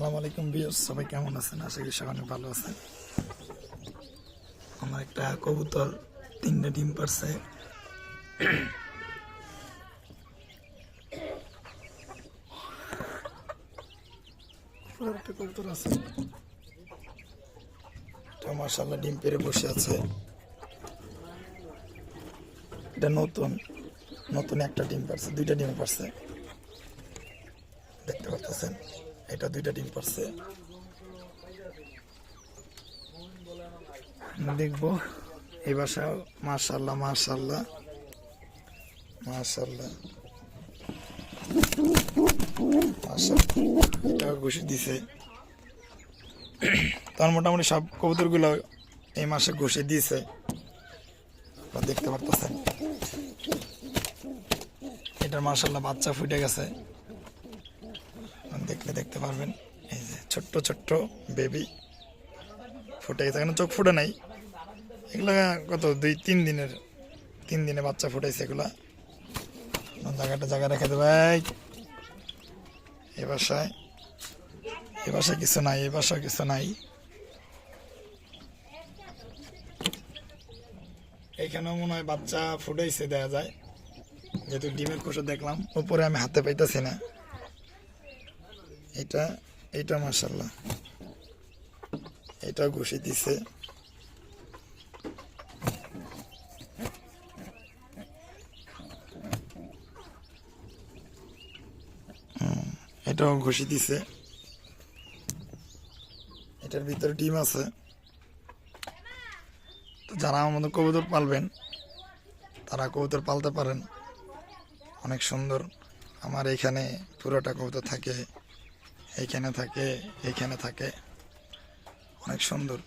আসসালামু আলাইকুম বিয়স সবাই কেমন আছেন? আশা করি সবাই ভালো আছেন। আমার একটা কবুতর, তিনটে ডিম পারছে। একটা কবুতর আছে। মার্শাল্লাহ ডিম পেরে বসে আছে। এটা নতুন নতুন একটা ডিম পারছে, দুইটা ডিম পারছে। দেখতে পাচ্ছেন এটা দুইটা ডিম পারছে। দেখব। এই বাসা মার্শাল্লাহ মার্শাল্লাহ মার্শাল্লাহ দিছে। তার মোটামুটি সব কবুতরগুলো এই মাসে ঘুষি দিয়েছে দেখতে পারতেছেন। এটার মার্শাল্লাহ বাচ্চা ফুটে গেছে। দেখলে দেখতে পারবেন। এই যে ছোট্ট ছোট্ট বেবি ফুটে গেছে। এখানে চোখ ফুটে নাই। এগুলো কত? দুই, তিন দিনের, তিন দিনে বাচ্চা ফুটেছে এগুলা। জায়গাটা জায়গা রেখে দেবে। এই। এ বাসায় এ বাসায় কিছু নাই, এ বাসায় কিছু নাই। এইখানেও মনে হয় বাচ্চা ফুটেছে দেয়া যায়। যেহেতু ডিমের কোষও দেখলাম, উপরে আমি হাতে পাইতেছি না। এটা এটা মার্শাল্লাহ এটা ঘুষি দিছে। এটাও ঘুষি দিছে। এটার ভিতরে ডিম আছে। তো যারা মতো কবুতর পালবেন, তারা কবুতর পালতে পারেন। অনেক সুন্দর। আমার এখানে পুরোটা কবুতর থাকে। এইখানে থাকে এখানে থাকে। অনেক সুন্দর।